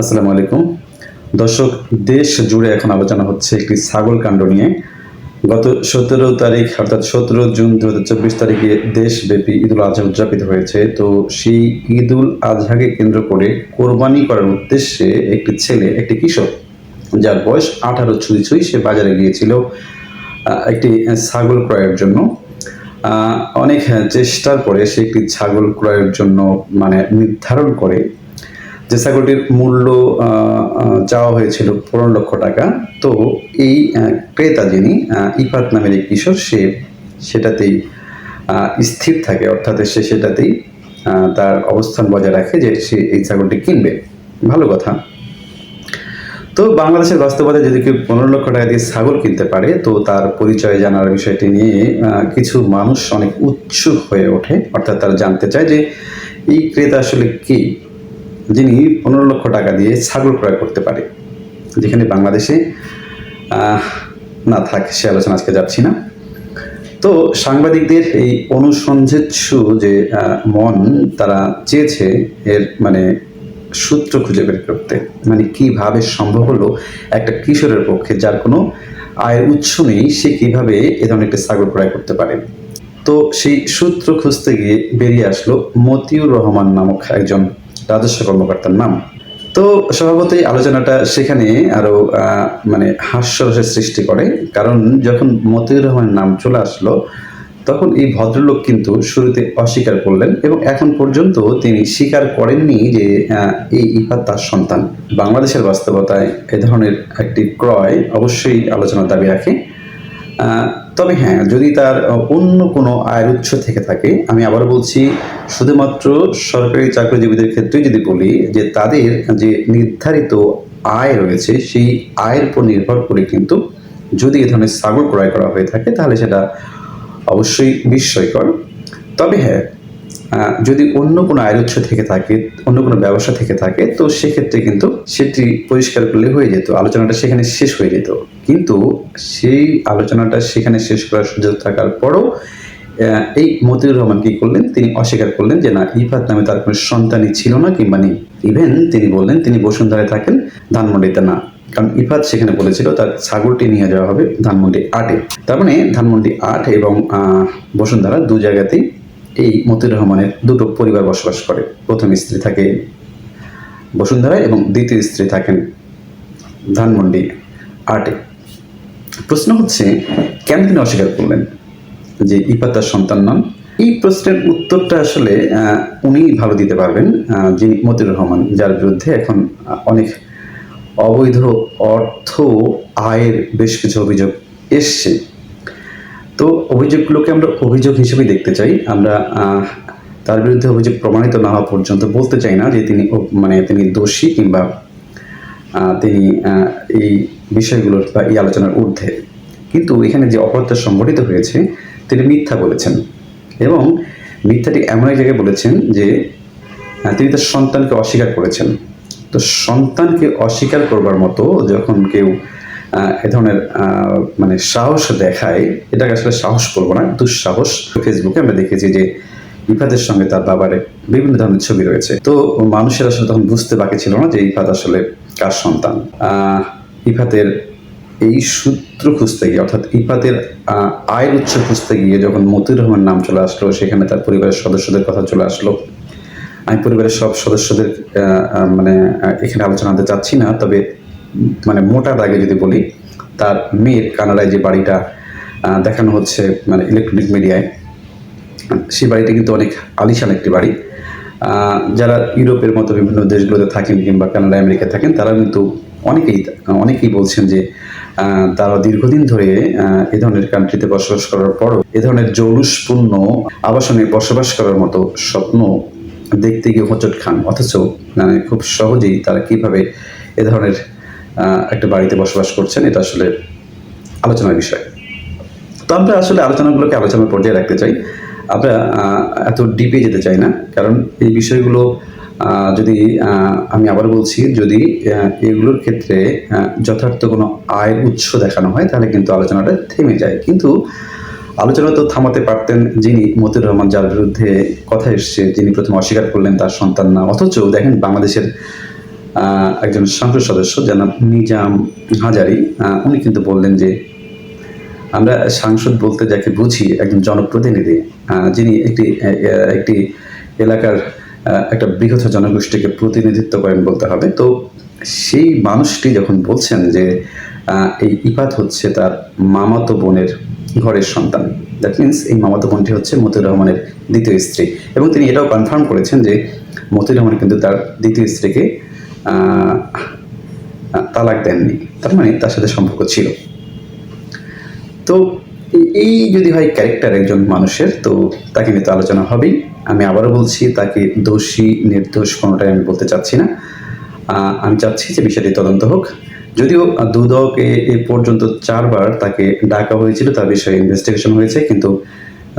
আসসালামু আলাইকুম। দর্শক, দেশ জুড়ে এখন আলোচনা হচ্ছে একটি ছাগল কাণ্ড নিয়ে। গত সতেরো তারিখ, অর্থাৎ সতেরো জুন দু হাজার চব্বিশ তারিখে দেশব্যাপী ঈদুল আজহা উদযাপিত হয়েছে। তো সেই ঈদুল আজহাকে কেন্দ্র করে কোরবানি করার উদ্দেশ্যে একটি ছেলে, একটি কিশোর যার বয়স আঠারো ছুঁই ছুঁই, সে বাজারে গিয়েছিল একটি ছাগল ক্রয়ের জন্য। অনেক চেষ্টার পরে সে একটি ছাগল ক্রয়ের জন্য মানে নির্ধারণ করে। যে ছাগলটির মূল্য চাওয়া হয়েছিল পনেরো লক্ষ টাকা। তো এই ক্রেতা যিনি ইফাত নামের এক কিশোর, সে সেটাতেই স্থির থাকে। অর্থাৎ সে সেটাতেই তার অবস্থান বজায় রাখে যে সে এই ছাগলটি কিনবে। ভালো কথা। তো বাংলাদেশের বাস্তবতায় যদি কেউ পনেরো লক্ষ টাকা দিয়ে ছাগল কিনতে পারে, তো তার পরিচয় জানার বিষয়টি নিয়ে কিছু মানুষ অনেক উৎসুক হয়ে ওঠে। অর্থাৎ তারা জানতে চায় যে এই ক্রেতা আসলে কে? যিনি পনেরো লক্ষ টাকা দিয়ে ছাগল ক্রয় করতে পারে, যেখানে বাংলাদেশে না থাক, সে আলোচনা আজকে যাচ্ছি না। তো সাংবাদিকদের এই অনুসন্ধিৎসু যে মন তারা চেয়েছে এর মানে সূত্র খুঁজে বের করতে। মানে কীভাবে সম্ভব হলো একটা কিশোরের পক্ষে, যার কোনো আয়ের উৎস নেই, সে কীভাবে এ ধরনের একটা ছাগল ক্রয় করতে পারে? তো সেই সূত্র খুঁজতে গিয়ে বেরিয়ে আসলো মতিউর রহমান নামক একজন রাজস্ব কর্মকর্তার নাম। তো স্বভাবতই আলোচনাটা সেখানে আরও মানে হাস্যরসের সৃষ্টি করে। কারণ যখন মতিউর রহমানের নাম চলে আসলো, তখন এই ভদ্রলোক কিন্তু শুরুতে অস্বীকার করলেন এবং এখন পর্যন্ত তিনি স্বীকার করেননি যে এই ইফাত তার সন্তান। বাংলাদেশের বাস্তবতায় এ ধরনের একটি ক্রয় অবশ্যই আলোচনার দাবি রাখে। তবে হ্যাঁ যদি তার অন্য কোনো আয়ের উৎস থেকে থাকে, আমি আবার বলছি, শুধুমাত্র সরকারি চাকরিজীবীদের ক্ষেত্রে যদি বলি যে তাদের যে নির্ধারিত আয় রয়েছে, সেই আয়ের উপর নির্ভর করে কিন্তু যদি এ ধরনের ছাগল ক্রয় করা হয়ে থাকে, তাহলে সেটা অবশ্যই বিস্ময়কর। তবে হ্যাঁ যদি অন্য কোনো আয়ের থেকে থাকে, অন্য কোনো ব্যবসা থেকে থাকে, তো সেক্ষেত্রে কিন্তু সেটি পরিষ্কার করলে হয়ে যেত। আলোচনাটা সেখানে শেষ হয়ে যেত। কিন্তু সেই আলোচনাটা সেখানে শেষ করার সুযোগ থাকার পরও এই মতিউর রহমান কি করলেন? তিনি অস্বীকার করলেন যে, না, ইফাত নামে তার কোনো সন্তানই ছিল না কিংবা নেই। ইভেন তিনি বললেন, তিনি বসুন্ধরায় থাকেন, ধানমন্ডিতে না। কারণ ইফাত সেখানে বলেছিল, তার ছাগলটি নিয়ে যাওয়া হবে ধানমন্ডি আটে। তার মানে ধানমন্ডি আট এবং বসুন্ধরা দু জায়গাতেই এই মতিউর রহমানের দুটো পরিবার বসবাস করে। প্রথম স্ত্রী থাকে বসুন্ধরায় এবং দ্বিতীয় স্ত্রী থাকেন ধানমন্ডি আটে। প্রশ্ন হচ্ছে, কেন তিনি অস্বীকার করলেন যে ইফাত তার সন্তান নন? এই প্রশ্নের উত্তরটা আসলে উনি ভালো দিতে পারবেন যিনি মতিউর রহমান, যার বিরুদ্ধে এখন অনেক অবৈধ অর্থ আয়ের বেশ কিছু অভিযোগ এসছে। তো অভিযোগগুলোকে আমরা অভিযোগ হিসেবে দেখতে চাই। আমরা তার বিরুদ্ধে অভিযোগ প্রমাণিত না হওয়া পর্যন্ত বলতে চাই না যে তিনি মানে তিনি দোষী কিংবা তিনি এই বিষয়গুলোর বা এই আলোচনার ঊর্ধ্বে। কিন্তু এখানে যে অপরাধটা সংঘটিত হয়েছে, তিনি মিথ্যা বলেছেন। এবং মিথ্যাটি এমন এক জায়গায় বলেছেন যে তিনি তার সন্তানকে অস্বীকার করেছেন। তো সন্তানকে অস্বীকার করবার মতো যখন কেউ এ ধরনের মানে সাহস দেখায়। এটাকে আসলে সাহস বলব না, দুঃসাহস। ফেসবুকে আমরা দেখেছি যে ইফাদের সঙ্গে তার বাবার বিভিন্ন ধরনের ছবি রয়েছে। তো মানুষের আসলে তখন বুঝতে বাকি ছিল না যে ইফাত আসলে কার সন্তান। ইফাতের এই সূত্র খুঁজতে গিয়ে, অর্থাৎ ইফাতের আয়ের উৎস খুঁজতে গিয়ে যখন মতিউর রহমান নাম চলে আসলো, সেখানে তার পরিবারের সদস্যদের কথা চলে আসলো। আমি পরিবারের সব সদস্যদের মানে এখানে আলোচনা আনতে চাচ্ছি না, তবে মানে মোটা দাগে যদি বলি, তার মেয়ের কানাডায় যে বাড়িটা দেখানো হচ্ছে মানে ইলেকট্রনিক মিডিয়ায় সেই বাড়িটা কিন্তু অনেক আলিশান একটি বাড়ি। যারা ইউরোপের মতো বিভিন্ন দেশগুলোতে থাকেন কিংবা কানাডা আমেরিকায় থাকেন তারা কিন্তু অনেকেই অনেকেই বলছেন যে তারা দীর্ঘদিন ধরে এ ধরনের কান্ট্রিতে বসবাস করার পরও এ ধরনের জৌলুসপূর্ণ আবাসনে বসবাস করার মতো স্বপ্ন দেখতে গিয়ে হোঁচট খান। অথচ মানে খুব সহজেই তারা কীভাবে এ ধরনের একটা বাড়িতে বসবাস করছেন, এটা আসলে আলোচনার বিষয়। তো আমরা আসলে আলোচনাগুলোকে আলোচনার পর্যায়ে রাখতে চাই। আমরা এত ডিপে যেতে চাই না, কারণ এই বিষয়গুলো যদি আমি আবার বলছি, যদি এগুলোর ক্ষেত্রে যথার্থ কোনো আয়ের উৎস দেখানো হয়, তাহলে কিন্তু আলোচনাটা থেমে যায়। কিন্তু আলোচনা তো থামাতে পারতেন যিনি মতিউর রহমান যার বিরুদ্ধে কথা এসছে, যিনি প্রথমে অস্বীকার করলেন তার সন্তান না। অথচ দেখেন বাংলাদেশের একজন সংসদ সদস্য জনাব নিজাম হাজারি। উনি কিন্তু বললেন যে, আমরা সাংসদ বলতে যাকে বুঝি একজন জনপ্রতিনিধি যিনি একটি একটি এলাকার একটা বৃহৎ জনগোষ্ঠীকে প্রতিনিধিত্ব করেন বলতে হবে। তো সেই মানুষটি যখন বলছেন যে এই ইপাত হচ্ছে তার মামাতো বোনের ঘরের সন্তান দ্যাট মিন্স এই মামাতো বোনটি হচ্ছে মতিউর রহমানের দ্বিতীয় স্ত্রী। এবং তিনি এটাও কনফার্ম করেছেন যে, মতিউর রহমান কিন্তু তার দ্বিতীয় স্ত্রীকে তালাক দেননি। তার মানে তার সাথে সম্পর্ক ছিল। তো এই- যদি হয় ক্যারেক্টার একজন মানুষের, তো তাকে নিয়ে তো আলোচনা হবেই। আমি আবারও বলছি, তাকে দোষী, নির্দোষ কোনোটাই আমি বলতে চাচ্ছি না। আমি চাচ্ছি যে বিষয়টি তদন্ত হোক। যদিও দুদক এ পর্যন্ত চারবার তাকে ডাকা হয়েছিল, তার বিষয়ে ইনভেস্টিগেশন হয়েছে, কিন্তু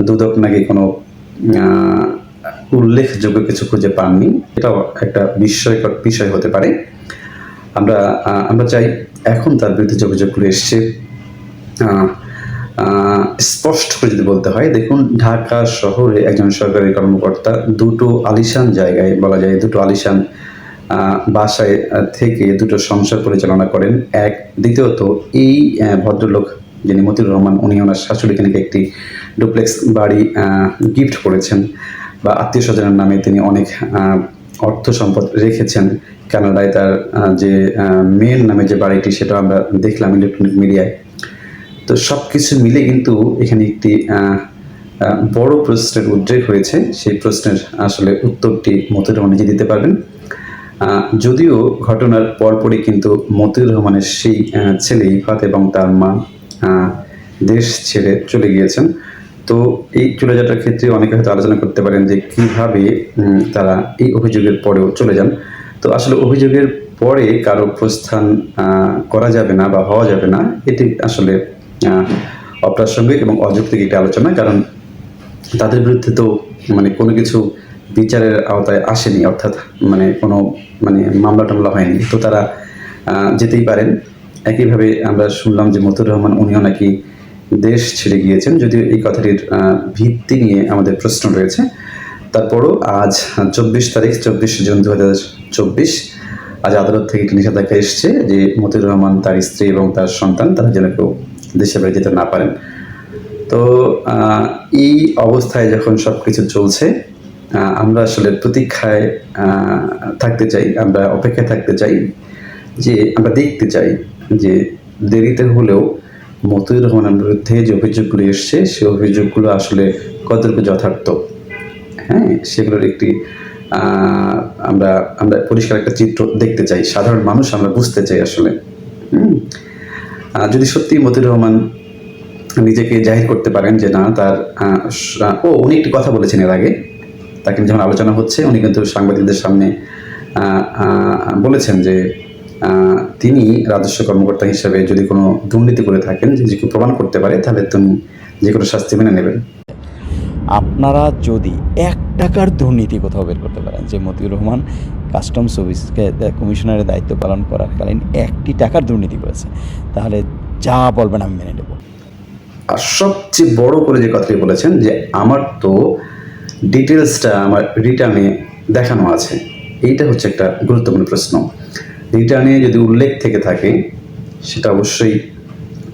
দুদক নাকি কোনো উল্লেখযোগ্য কিছু খুঁজে পাননি। এটাও একটা বিস্ময়কর বিষয় হতে পারে। আমরা আমরা চাই এখন তার বিরুদ্ধে যে অভিযোগগুলো এসছে স্পষ্ট করে যদি বলতে হয়, দেখুন, ঢাকা শহরে একজন সরকারি কর্মকর্তা দুটো আলিশান জায়গায়, বলা যায় দুটো আলিশান বাসায় থেকে দুটো সংসার পরিচালনা করেন। এক, দ্বিতীয়ত, এই ভদ্রলোক যিনি মতিউর রহমান, উনি ওনার শাশুড়িকে নাকি একটি ডুপ্লেক্স বাড়ি গিফট করেছেন। বা আত্মীয় স্বজনের নামে তিনি অনেক অর্থ সম্পদ রেখেছেন। কানাডায় তার যে মেয়ের নামে যে বাড়িটি, সেটা আমরা দেখলাম ইলেকট্রনিক মিডিয়ায় তো সব কিছু মিলে কিন্তু এখানে একটি বড় প্রশ্নের উদ্রেক হয়েছে। সেই প্রশ্নের আসলে উত্তরটি মতিউর রহমান নিজে দিতে পারবেন। যদিও ঘটনার পরপরই কিন্তু মতিউর রহমানের সেই ছেলে ইফাত এবং তার মা দেশ ছেড়ে চলে গিয়েছেন। তো এই চলে যাওয়ার ক্ষেত্রে অনেকে হয়তো আলোচনা করতে পারেন যে কীভাবে তারা এই অভিযোগের পরেও চলে যান। তো আসলে অভিযোগের পরে কারও প্রস্থান করা যাবে না বা হওয়া যাবে না, এটি আসলে অপ্রাসঙ্গিক এবং অযৌক্তিক একটি আলোচনা, কারণ তাদের বিরুদ্ধে তো মানে কোনো কিছু বিচারের আওতায় আসেনি, অর্থাৎ মানে কোনো মানে মামলা টামলা হয়নি। তো তারা যেতেই পারেন। একইভাবে আমরা শুনলাম যে মতুর রহমান, উনিও নাকি দেশ ছেড়ে গিয়েছেন, যদিও এই কথাটির ভিত্তি নিয়ে আমাদের প্রশ্ন রয়েছে। তারপরও আজ চব্বিশ তারিখ, চব্বিশ জুন দু হাজার চব্বিশ, আজ আদালত থেকে একটি নিষেধাজ্ঞা এসছে যে মতিউর রহমান তার স্ত্রী এবং তার সন্তান তারা যেন কেউ দেশে বাড়ি যেতে না পারেন। তো এই অবস্থায় যখন সব কিছু চলছে আমরা আসলে প্রতীক্ষায় থাকতে চাই, আমরা অপেক্ষায় থাকতে চাই যে, আমরা দেখতে চাই যে দেরিতে হলেও মতিউর রহমানের বিরুদ্ধে যে অভিযোগগুলো এসছে, সেই অভিযোগগুলো আসলে কতটুকু যথার্থ? হ্যাঁ সেগুলোর একটি আমরা আমরা পরিষ্কার একটা চিত্র দেখতে চাই। সাধারণ মানুষ আমরা বুঝতে চাই আসলে। যদি সত্যি মতিউর রহমান নিজেকে জাহির করতে পারেন যে না, তার ও, উনি একটি কথা বলেছেন এর আগে। তাকে যখন আলোচনা হচ্ছে, উনি কিন্তু সাংবাদিকদের সামনে বলেছেন যে তিনি রাজস্ব কর্মকর্তা হিসেবে যদি কোনো দুর্নীতি করে থাকেন যদি কেউ প্রমাণ করতে পারে তাহলে তিনি যে কোনো শাস্তি মেনে নেবেন। আপনারা যদি এক টাকার দুর্নীতি কোথাও বের করতে পারেন যে মতিউর রহমান কাস্টমস অফিসকে কমিশনারের দায়িত্ব পালন করাকালীন একটি টাকার দুর্নীতি করেছে তাহলে যা বলবেন আমি মেনে নেব। আর সবচেয়ে বড় করে যে কথাটি বলেছেন যে আমার তো ডিটেলসটা আমার রিটার্নে দেখানো আছে এইটা হচ্ছে একটা গুরুত্বপূর্ণ প্রশ্ন। রিটার্নে যদি উল্লেখ থেকে থাকে, সেটা অবশ্যই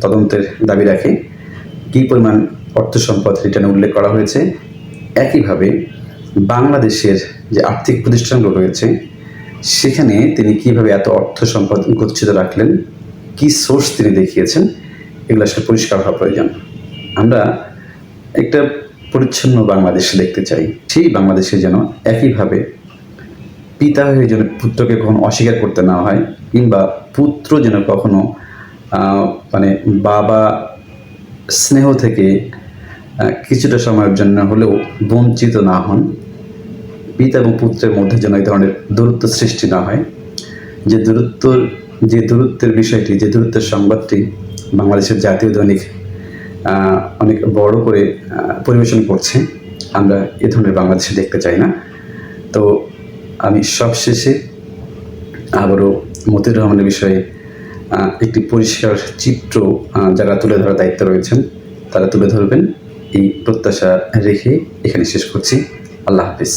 তদন্তের দাবি রাখে। কী পরিমাণ অর্থ সম্পদ রিটার্নে উল্লেখ করা হয়েছে? একইভাবে বাংলাদেশের যে আর্থিক প্রতিষ্ঠানগুলো রয়েছে, সেখানে তিনি কীভাবে এত অর্থ সম্পদ গচ্ছিত রাখলেন, কি সোর্স তিনি দেখিয়েছেন, এগুলো আসলে পরিষ্কার হওয়া প্রয়োজন। আমরা একটা পরিচ্ছন্ন বাংলাদেশ দেখতে চাই। সেই বাংলাদেশে যেন একইভাবে পিতা হয়ে যেন পুত্রকে কখনো অস্বীকার করতে না হয়, কিংবা পুত্র যেন কখনো মানে বাবা স্নেহ থেকে কিছুটা সময়ের জন্য হলেও বঞ্চিত না হন। পিতা এবং পুত্রের মধ্যে যেন এই ধরনের দূরত্ব সৃষ্টি না হয়। যে দূরত্বর যে দূরত্বের বিষয়টি, যে দূরত্বের সংবাদটি বাংলাদেশের জাতীয় দৈনিক অনেক বড় করে পরিবেশন করছে, আমরা এ ধরনের বাংলাদেশে দেখতে চাই না। তো আমি সবশেষে আবারও মতির রহমানের বিষয়ে একটি পরিষ্কার চিত্র যারা তুলে ধরার দায়িত্ব রয়েছেন, তারা তুলে ধরবেন। এই প্রত্যাশা রেখে এখানে শেষ করছি। আল্লাহ হাফিজ।